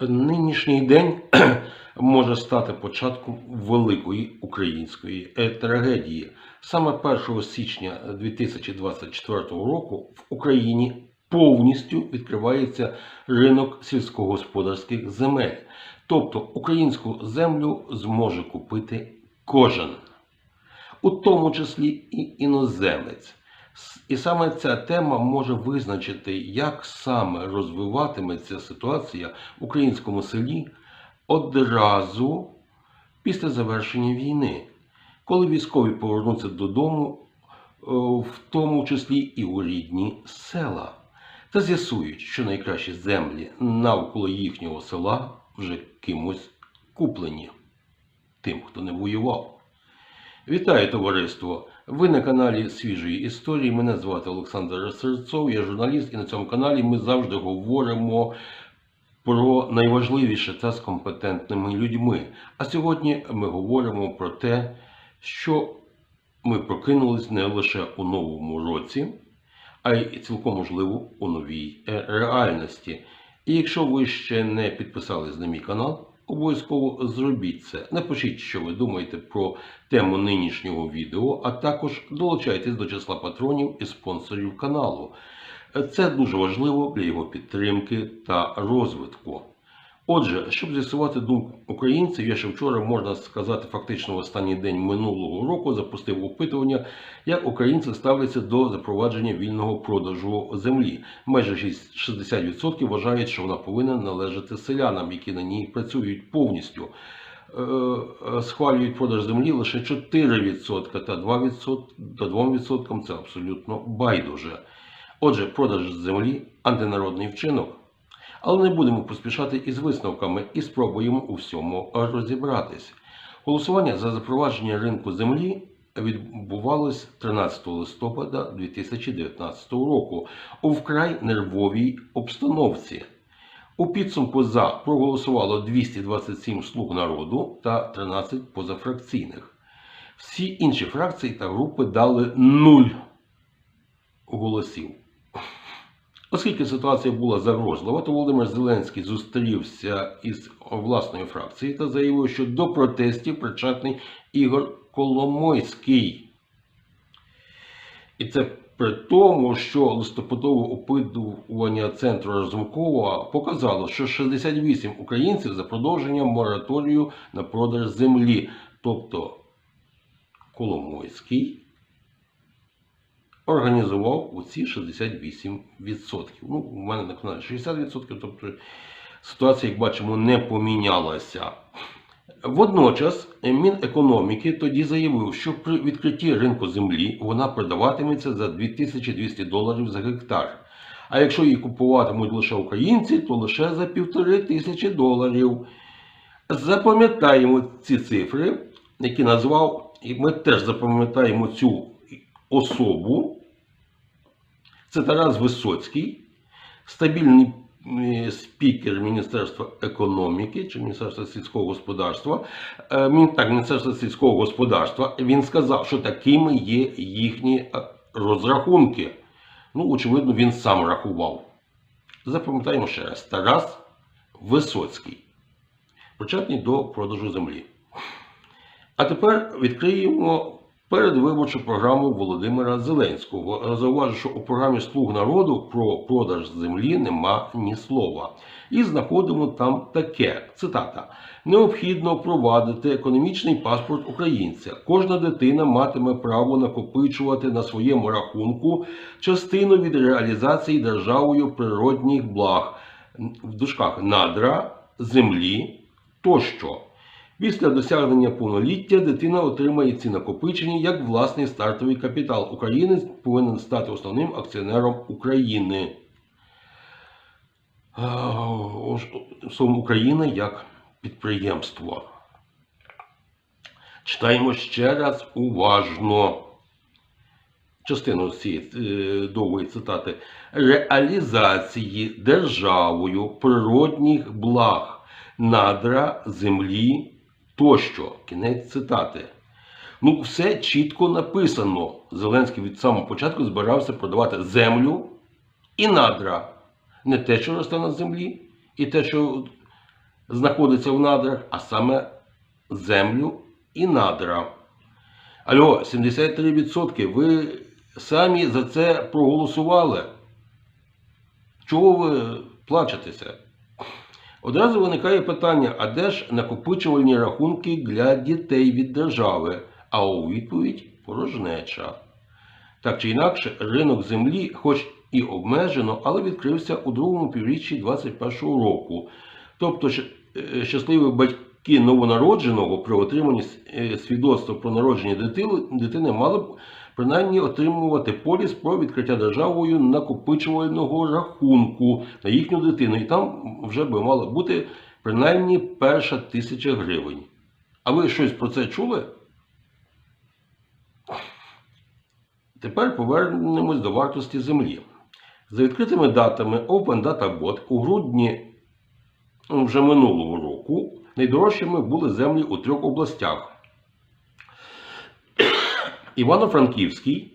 Нинішній день може стати початком великої української е, трагедії. Саме 1 січня 2024 року в Україні повністю відкривається ринок сільськогосподарських земель. Тобто українську землю зможе купити кожен, у тому числі і іноземець. І саме ця тема може визначити, як саме розвиватиметься ситуація в українському селі одразу після завершення війни, коли військові повернуться додому, е, в тому числі і у рідні села, та з'ясують, що найкращі землі навколо їхнього села вже кимось куплені тим, хто не воював. Вітаю товариство! Ви на каналі Свіжої історії. Мене звати Олександр Серцов, я журналіст, і на цьому каналі ми завжди говоримо про найважливіше та з компетентними людьми. А сьогодні ми говоримо про те, що ми прокинулись не лише у новому році, а й цілком можливо у новій е, реальності. І якщо ви ще не підписались на мій канал, обов'язково зробіть це. Напишіть, що ви думаєте про тему нинішнього відео, а також долучайтесь до числа патронів і спонсорів каналу. Це дуже важливо для його підтримки та розвитку. Отже, щоб з'ясувати думку українців, я ще вчора, можна сказати, фактично в останній день минулого року запустив опитування, як українці ставляться до запровадження вільного продажу землі. Майже 60% вважають, що вона повинна належати селянам, які на ній працюють повністю. Е, е, Схвалюють продаж землі лише 4% та 2%, та 2% це абсолютно байдуже. Отже, продаж землі антинародний вчинок. Але не будемо поспішати із висновками і спробуємо у всьому розібратись. Голосування за запровадження ринку землі відбувалось 13 листопада 2019 року у вкрай нервовій обстановці. У підсумку за проголосувало 227 слуг народу та 13 позафракційних. Всі інші фракції та групи дали 0 голосів. Оскільки ситуація була загрозлива, то Володимир Зеленський зустрівся із власною фракцією та заявив, що до протестів причетний Ігор Коломойський. І це при тому, що листопадове опитування центру Разумкова показало, що 68 українців за продовження мораторію на продаж землі. Тобто Коломойський організував оці 68%. Ну, у мене на каналі 60%, тобто ситуація, як бачимо, не помінялася. Водночас Мінекономіки тоді заявив, що при відкритті ринку землі вона продаватиметься за 2200 доларів за гектар. А якщо її купуватимуть лише українці, то лише за півтори тисячі доларів. Запам'ятаємо ці цифри, які назвав, і ми теж запам'ятаємо цю особу. Це Тарас Висоцький, стабільний е, спікер Міністерства економіки чи Міністерства сільського господарства. Е, Так, Міністерства сільського господарства. Він сказав, що такими є їхні е, розрахунки. Ну, очевидно, він сам рахував. Запам'ятаємо ще раз: Тарас Висоцький, причетний до продажу землі. А тепер відкриємо передвиборчу програму Володимира Зеленського. Зауважу, що у програмі Слуг народу про продаж землі нема ні слова. І знаходимо там таке: цитата: необхідно впровадити економічний паспорт українця. Кожна дитина матиме право накопичувати на своєму рахунку частину від реалізації державою природних благ в дужках надра, землі тощо. Після досягнення повноліття дитина отримає ці накопичення як власний стартовий капітал. Українець повинен стати основним акціонером України. Словом, Україна як підприємство. Читаємо ще раз уважно. Частину цієї е, довгої цитати реалізації державою природних благ, надра, землі тощо. Кінець цитати. Ну, все чітко написано. Зеленський від самого початку збирався продавати землю і надра. Не те, що росте на землі, і те, що знаходиться в надрах, а саме землю і надра. Алло, 73%. Ви самі за це проголосували. Чого ви плачетеся? Одразу виникає питання: а де ж накопичувальні рахунки для дітей від держави? А у відповідь порожнеча. Так чи інакше, ринок землі, хоч і обмежено, але відкрився у другому півріччі 2021 року. Тобто, е, щасливі батьки новонародженого при отриманні е, свідоцтва про народження дитини, мали б принаймні отримувати поліс про відкриття державою накопичувального рахунку на їхню дитину. І там вже би мала бути принаймні перша тисяча гривень. А ви щось про це чули? Тепер повернемось до вартості землі. За відкритими датами Open Data у грудні вже минулого року найдорожчими були землі у трьох областях. Івано-Франківський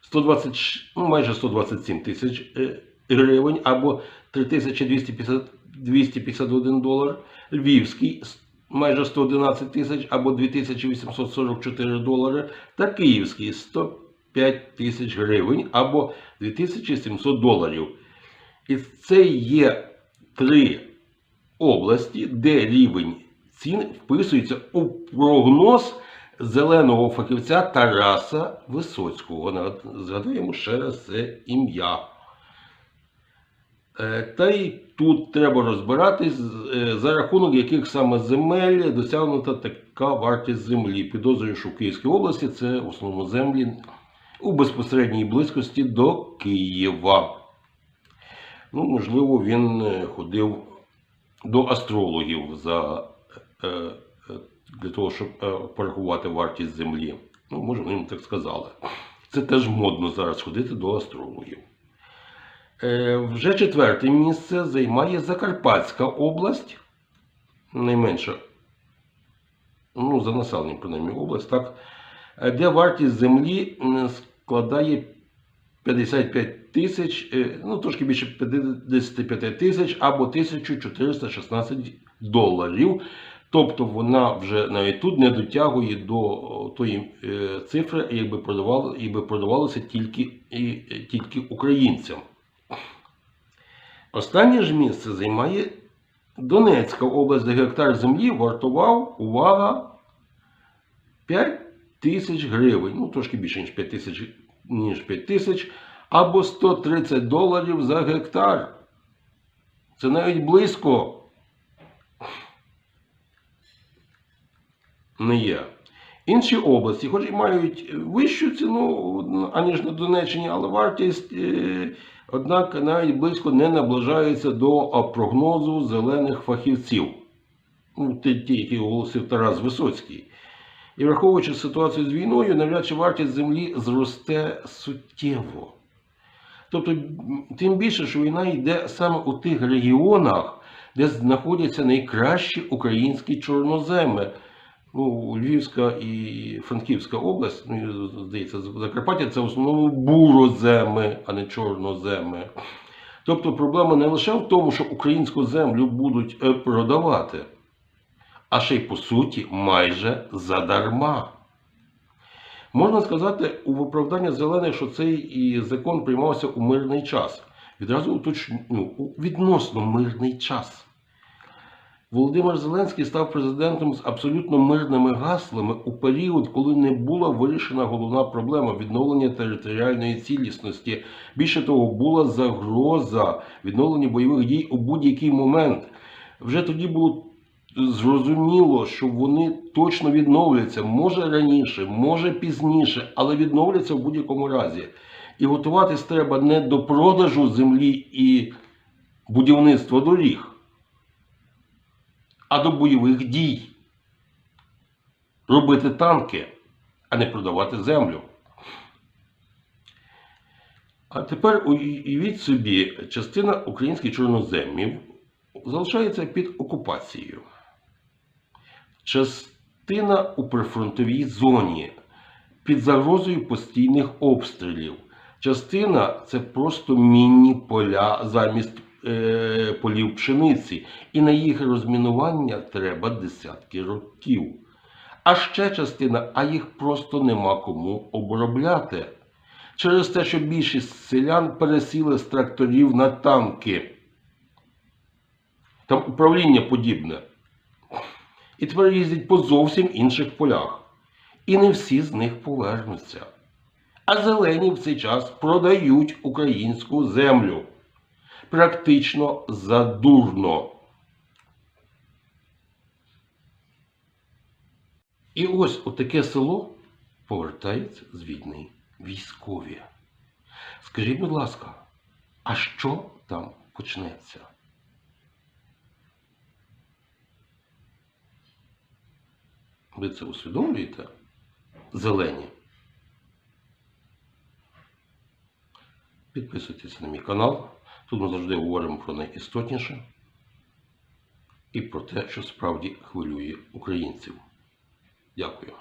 120, ну, майже 127 тисяч е, гривень або 3250 251 долар. Львівський майже 111 тисяч або 2844 долари. Та Київський 105 тисяч гривень або 2700 доларів. І це є три області, де рівень цін вписується у прогноз зеленого фахівця Тараса Висоцького. Згадуємо ще раз це ім'я. Е, Та й тут треба розбиратись, е, за рахунок яких саме земель досягнута така вартість землі. Підозрюю, що в Київській області це в основному землі у безпосередній близькості до Києва. Ну, можливо, він е, ходив до астрологів за, для того, щоб е, порахувати вартість землі. Ну, може, вони так сказали. Це теж модно зараз ходити до астрологів. Е, Вже четверте місце займає Закарпатська область, найменша, ну, за населенням, принаймні, область, так, е, де вартість землі складає 55 тисяч, е, ну трошки більше 55 тисяч або 1416 доларів. Тобто вона вже навіть тут не дотягує до тої е, цифри, якби продавали, якби продавалося тільки, і, е, тільки українцям. Останнє ж місце займає Донецька область, де гектар землі вартував, увага, 5 тисяч гривень, ну трошки більше, ніж 5 тисяч, ніж 5 тисяч, або 130 доларів за гектар. Це навіть близько не є. Інші області, хоч і мають вищу ціну, аніж на Донеччині, але вартість, е, однак, навіть близько не наближається до прогнозу зелених фахівців. Ну, ті, ті, які оголосив Тарас Висоцький. І враховуючи ситуацію з війною, навряд чи вартість землі зросте суттєво. Тобто, тим більше, що війна йде саме у тих регіонах, де знаходяться найкращі українські чорноземи. Ну, Львівська і Франківська область, ну, здається, Закарпаття це в основному буроземи, а не чорноземи. Тобто проблема не лише в тому, що українську землю будуть е, продавати, а ще й по суті майже задарма. Можна сказати у виправдання зелених, що цей і закон приймався у мирний час. Відразу уточню, ну, відносно мирний час. Володимир Зеленський став президентом з абсолютно мирними гаслами у період, коли не була вирішена головна проблема відновлення територіальної цілісності. Більше того, була загроза відновлення бойових дій у будь-який момент. Вже тоді було зрозуміло, що вони точно відновляться. Може раніше, може пізніше, але відновляться в будь-якому разі. І готуватись треба не до продажу землі і будівництва доріг а до бойових дій. Робити танки, а не продавати землю. А тепер уявіть собі, частина українських чорноземів залишається під окупацією. Частина у прифронтовій зоні під загрозою постійних обстрілів. Частина це просто мінні поля замість е, полів пшениці, і на їх розмінування треба десятки років. А ще частина, а їх просто нема кому обробляти. Через те, що більшість селян пересіли з тракторів на танки. Там управління подібне. І тепер їздять по зовсім інших полях. І не всі з них повернуться. А зелені в цей час продають українську землю. Практично задурно. І ось у таке село повертається з війни військові. Скажіть, будь ласка, а що там почнеться? Ви це усвідомлюєте? Зелені. Підписуйтесь на мій канал. Тут ми завжди говоримо про найістотніше і про те, що справді хвилює українців. Дякую.